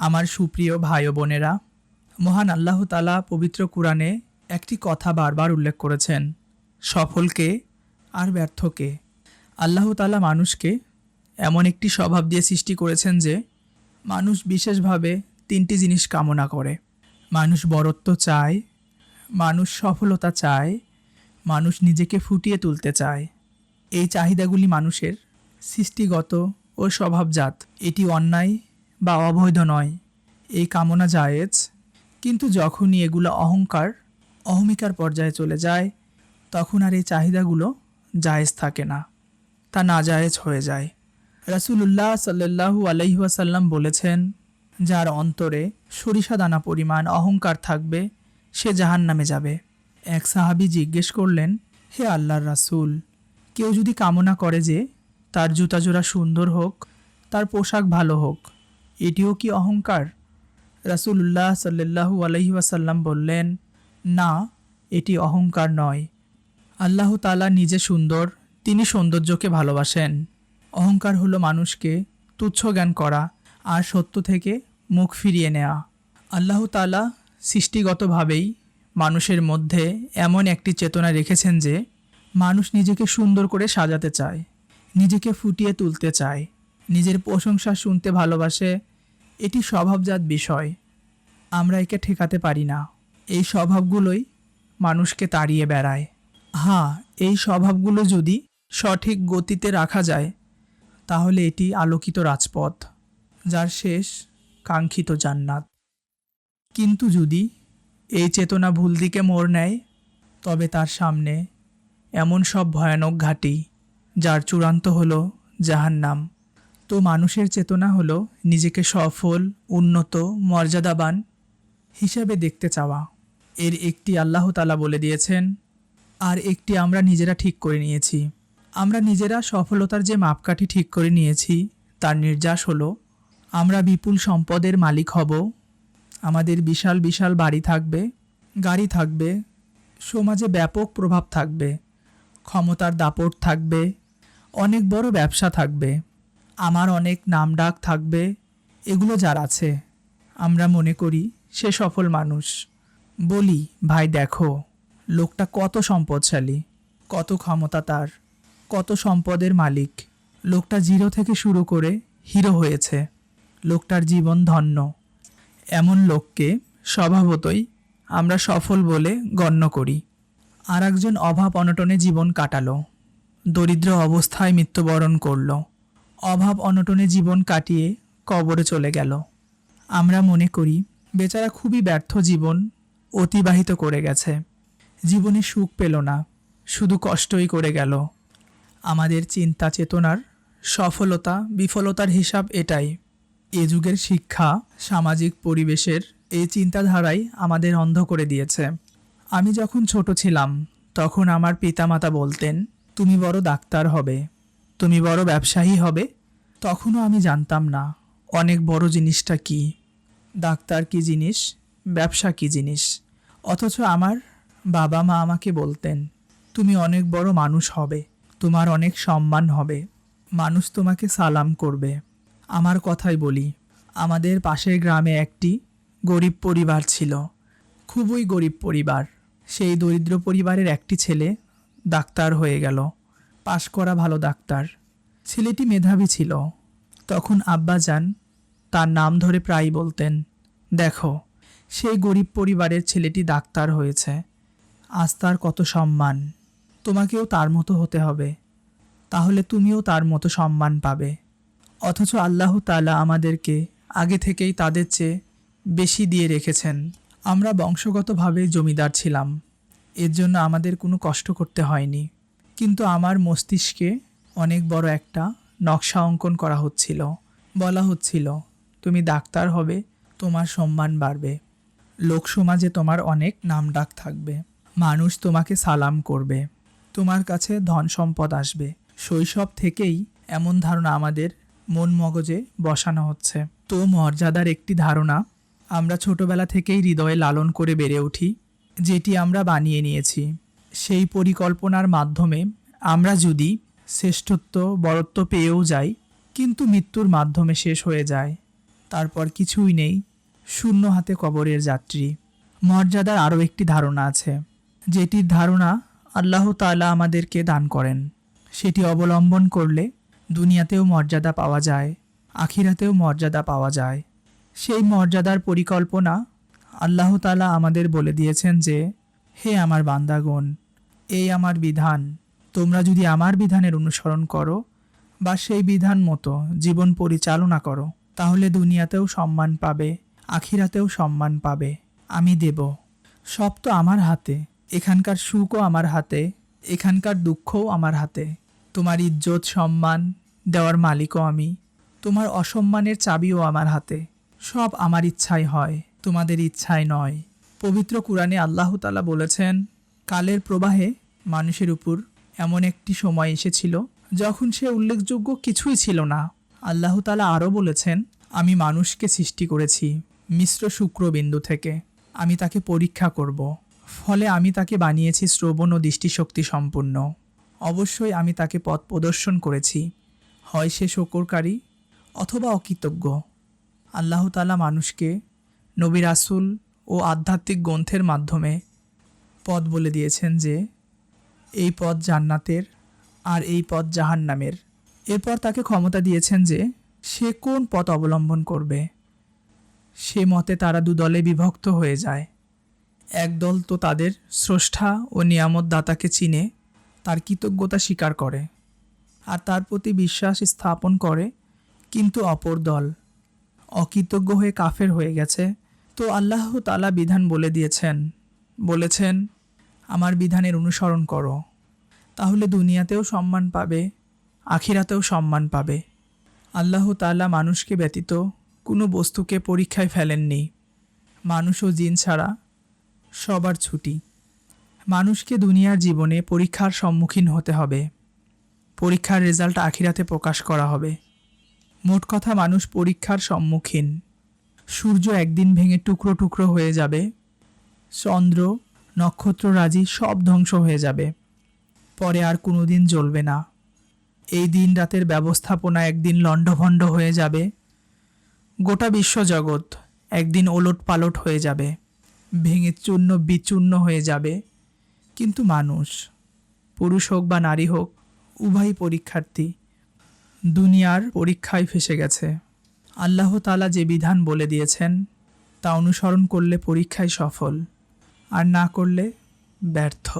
আমার সুপ্রিয় ভাই বোনেরা, মহান আল্লাহ তালা পবিত্র কোরআনে একটি কথা বারবার উল্লেখ করেছেন, সফলকে আর ব্যর্থকে। আল্লাহ তালা মানুষকে এমন একটি স্বভাব দিয়ে সৃষ্টি করেছেন যে, মানুষ বিশেষভাবে তিনটি জিনিস কামনা করে। মানুষ বরত্ব চায়, মানুষ সফলতা চায়, মানুষ নিজেকে ফুটিয়ে তুলতে চায়। এই চাহিদাগুলি মানুষের সৃষ্টিগত ও স্বভাবজাত। এটি অন্যায় বা অবৈধ নয়। এই কামনা জায়েজ। কিন্তু যখনই এগুলো অহংকার, অহমিকার পর্যায়ে চলে যায়, তখন আর এই চাহিদাগুলো জায়েজ থাকে না। তা না জায়েজ হয়ে যায়। রাসূলুল্লাহ সাল্লাল্লাহু আলাইহি ওয়াসাল্লাম বলেছেন, যার অন্তরে সরিষা দানা পরিমাণ অহংকার থাকবে, সে জাহান নামে যাবে। এক সাহাবী জিজ্ঞেস করলেন, হে আল্লাহর রাসূল, কেউ যদি কামনা করে যে তার জুতা জোড়া সুন্দর হোক, তার পোশাক ভালো হোক এটিও কি অহংকার? রাসূলুল্লাহ সাল্লাল্লাহু আলাইহি ওয়াসাল্লাম বললেন, না, এটি অহংকার নয়। আল্লাহ তালা নিজে সুন্দর, তিনি সৌন্দর্যকে ভালোবাসেন। অহংকার হলো মানুষকে তুচ্ছ জ্ঞান করা আর সত্য থেকে মুখ ফিরিয়ে নেওয়া আল্লাহ তালা সৃষ্টিগতভাবেই মানুষের মধ্যে এমন একটি চেতনা রেখেছেন যে, মানুষ নিজেকে সুন্দর করে সাজাতে চায়, নিজেকে ফুটিয়ে তুলতে চায়, নিজের প্রশংসা শুনতে ভালোবাসে এটি স্বভাবজাত বিষয়। আমরা একে ঠেকাতে পারি না। এই স্বভাবগুলোই মানুষকে তাড়িয়ে বেড়ায়। হ্যাঁ এই স্বভাবগুলো যদি সঠিক গতিতে রাখা যায়, তাহলে এটি আলোকিত রাজপথ, যার শেষ কাঙ্ক্ষিত জান্নাত। কিন্তু যদি এই চেতনা ভুল দিকে মোড় নেয়, তবে তার সামনে এমন সব ভয়ানক ঘাটি, যার চূড়ান্ত হলো জাহান্নাম। তো মানুষের চেতনা হলো নিজেকে সফল, উন্নত, মর্যাদাবান হিসাবে দেখতে চাওয়া। এর একটি আল্লাহ তালা বলে দিয়েছেন, আর একটি আমরা নিজেরা ঠিক করে নিয়েছি। আমরা নিজেরা সফলতার যে মাপকাঠি ঠিক করে নিয়েছি, তার নির্যাস হলো, আমরা বিপুল সম্পদের মালিক হব, আমাদের বিশাল বিশাল বাড়ি থাকবে, গাড়ি থাকবে, সমাজে ব্যাপক প্রভাব থাকবে, ক্ষমতার দাপট থাকবে, অনেক বড় ব্যবসা থাকবে। আমার অনেক নাম ডাক থাকবে, এগুলো যার আছে। আমরা মনে করি সে সফল মানুষ। বলি, ভাই, দেখো, লোকটা কত সম্পদশালী, কত ক্ষমতা তার, কত সম্পদের মালিক। লোকটা জিরো থেকে শুরু করে হিরো হয়েছে। লোকটার জীবন ধন্য। এমন লোককে স্বভাবতই আমরা সফল বলে গণ্য করি। আর একজন অভাব অনটনে জীবন কাটালো। দরিদ্র অবস্থায় মৃত্যুবরণ করল। অভাব অনটনে জীবন কাটিয়ে কবরে চলে গেল। আমরা মনে করি, বেচারা খুবই ব্যর্থ জীবন অতিবাহিত করে গেছে। জীবনে সুখ পেল না, শুধু কষ্টই করে গেল। আমাদের চিন্তা চেতনার সফলতা, বিফলতার হিসাব এটাই। এ যুগের শিক্ষা সামাজিক পরিবেশের এই চিন্তাধারাই আমাদের অন্ধ করে দিয়েছে। আমি যখন ছোট ছিলাম, তখন আমার পিতামাতা বলতেন, তুমি বড় ডাক্তার হবে। তুমি বড় ব্যবসায়ী হবে? তখনও আমি জানতাম না। অনেক বড় জিনিসটা কি? ডাক্তার কি জিনিস? ব্যবসা কি জিনিস? অথচ আমার বাবা মা আমাকে বলতেন, তুমি অনেক বড় মানুষ হবে, তোমার অনেক সম্মান হবে, মানুষ তোমাকে সালাম করবে। আমার কথাই বলি, আমাদের পাশের গ্রামে একটি গরিব পরিবার ছিল, খুবই গরিব পরিবার। সেই দরিদ্র পরিবারের একটি ছেলে ডাক্তার হয়ে গেল। পাশ করা ভালো ডাক্তার। ছেলেটি মেধাবী ছিল। তখন আব্বা যান তার নাম ধরে প্রায়ই বলতেন, দেখো সেই গরিব পরিবারের ছেলেটি ডাক্তার হয়েছে। আজ তার কত সম্মান। তোমাকেও তার মতো হতে হবে। তাহলে তুমিও তার মতো সম্মান পাবে। অথচ আল্লাহ তালা আমাদেরকে আগে থেকেই তাদের চেয়ে বেশি দিয়ে রেখেছেন। আমরা বংশগতভাবে জমিদার ছিলাম। এর জন্য আমাদের কোনো কষ্ট করতে হয়নি। কিন্তু আমার মস্তিষ্কে অনেক বড় একটা নকশা অঙ্কন করা হচ্ছিল। বলা হচ্ছিল, তুমি ডাক্তার হবে, তোমার সম্মান বাড়বে। লোক সমাজে তোমার অনেক নামডাক থাকবে। মানুষ তোমাকে সালাম করবে। তোমার কাছে ধন সম্পদ আসবে। শৈশব থেকেই এমন ধারণা আমাদের মন মগজে বসানো হচ্ছে। তো মর্যাদার একটি ধারণা, আমরা ছোটবেলা থেকেই হৃদয়ে লালন করে বেড়ে উঠি, যেটি আমরা বানিয়ে নিয়েছি। সেই পরিকল্পনার মাধ্যমে আমরা যদি শ্রেষ্ঠত্ব, বরত্ব পেয়েও যাই, কিন্তু মৃত্যুর মাধ্যমে শেষ হয়ে যায়। তারপর কিছুই নেই। শূন্য হাতে কবরের যাত্রী। মর্যাদার আরও একটি ধারণা আছে। যেটির ধারণা আল্লাহ তাআলা আমাদেরকে দান করেন। সেটি অবলম্বন করলে দুনিয়াতেও মর্যাদা পাওয়া যায়, আখিরাতেও মর্যাদা পাওয়া যায়। সেই মর্যাদার পরিকল্পনা আল্লাহ তাআলা আমাদের বলে দিয়েছেন যে হে আমার বান্দাগণ, এই আমার বিধান। তোমরা যদি আমার বিধানের অনুসরণ করো বা সেই বিধান মতো জীবন পরিচালনা করো, তাহলে দুনিয়াতেও সম্মান পাবে, আখিরাতেও সম্মান পাবে। আমি দেব। সব তো আমার হাতে, এখানকার সুখও আমার হাতে, এখানকার দুঃখও আমার হাতে। তোমার ইজ্জত, সম্মান দেওয়ার মালিকও আমি। তোমার অসম্মানের চাবিও আমার হাতে। সব আমার ইচ্ছাই হয়, তোমাদের ইচ্ছায় নয়। পবিত্র কুরআনে আল্লাহ তালা বলেছেন, কালের প্রবাহে মানুষের উপর এমন একটি সময় এসেছিল যখন সে উল্লেখযোগ্য কিছুই ছিল না। আল্লাহ তালা আরও বলেছেন, আমি মানুষকে সৃষ্টি করেছি মিশ্র শুক্রবিন্দু থেকে। আমি তাকে পরীক্ষা করব। ফলে আমি তাকে বানিয়েছি শ্রবণ ও দৃষ্টিশক্তি সম্পূর্ণ। অবশ্যই আমি তাকে পথ প্রদর্শন করেছি। হয় সে শকরকারী অথবা অকৃতজ্ঞ। আল্লাহ তালা মানুষকে নবী রাসুল ও আধ্যাত্মিক গ্রন্থের মাধ্যমে পথ বলে দিয়েছেন যে, এই পথ জান্নাতের আর এই পথ জাহান্নামের। এরপর তাকে ক্ষমতা দিয়েছেন যে, সে কোন পথ অবলম্বন করবে? সে মতে তারা দুদলে বিভক্ত হয়ে যায়। একদল তো তাদের স্রষ্টা ও নিয়ামত দাতাকে চিনে, তার কৃতজ্ঞতা স্বীকার করে, আর তার প্রতি বিশ্বাস স্থাপন করে, কিন্তু অপর দল অকৃতজ্ঞ হয়ে কাফের হয়ে গেছে। তো আল্লাহ তালা বিধান বলে দিয়েছেন। বলেছেন, আমার বিধানের অনুসরণ করো। তাহলে দুনিয়াতেও সম্মান পাবে, আখিরাতেও সম্মান পাবে। আল্লাহ তাআলা মানুষকে ব্যতীত কোনো বস্তুকে পরীক্ষায় ফেলেননি। মানুষ ও জিন ছাড়া সবার ছুটি। মানুষকে দুনিয়ার জীবনে পরীক্ষার সম্মুখীন হতে হবে। পরীক্ষার রেজাল্ট আখিরাতে প্রকাশ করা হবে। মোট কথা, মানুষ পরীক্ষার সম্মুখীন। সূর্য একদিন ভেঙে টুকরো টুকরো হয়ে যাবে। চন্দ্র নক্ষত্ররাজি সব ধ্বংস হয়ে যাবে। পরে আর কোনো দিন জ্বলবে না। এই দিন রাতের ব্যবস্থাপনা একদিন লণ্ডভণ্ড হয়ে যাবে। গোটা বিশ্বজগৎ একদিন ওলট পালট হয়ে যাবে। ভেঙে চূর্ণ বিচূর্ণ হয়ে যাবে। কিন্তু মানুষ, পুরুষ হোক বা নারী হোক, উভয়ই পরীক্ষার্থী। দুনিয়ার পরীক্ষায় ফেসে গেছে। আল্লাহ তালা যে বিধান বলে দিয়েছেন, তা অনুসরণ করলে পরীক্ষায় সফল, আর না করলে ব্যর্থ।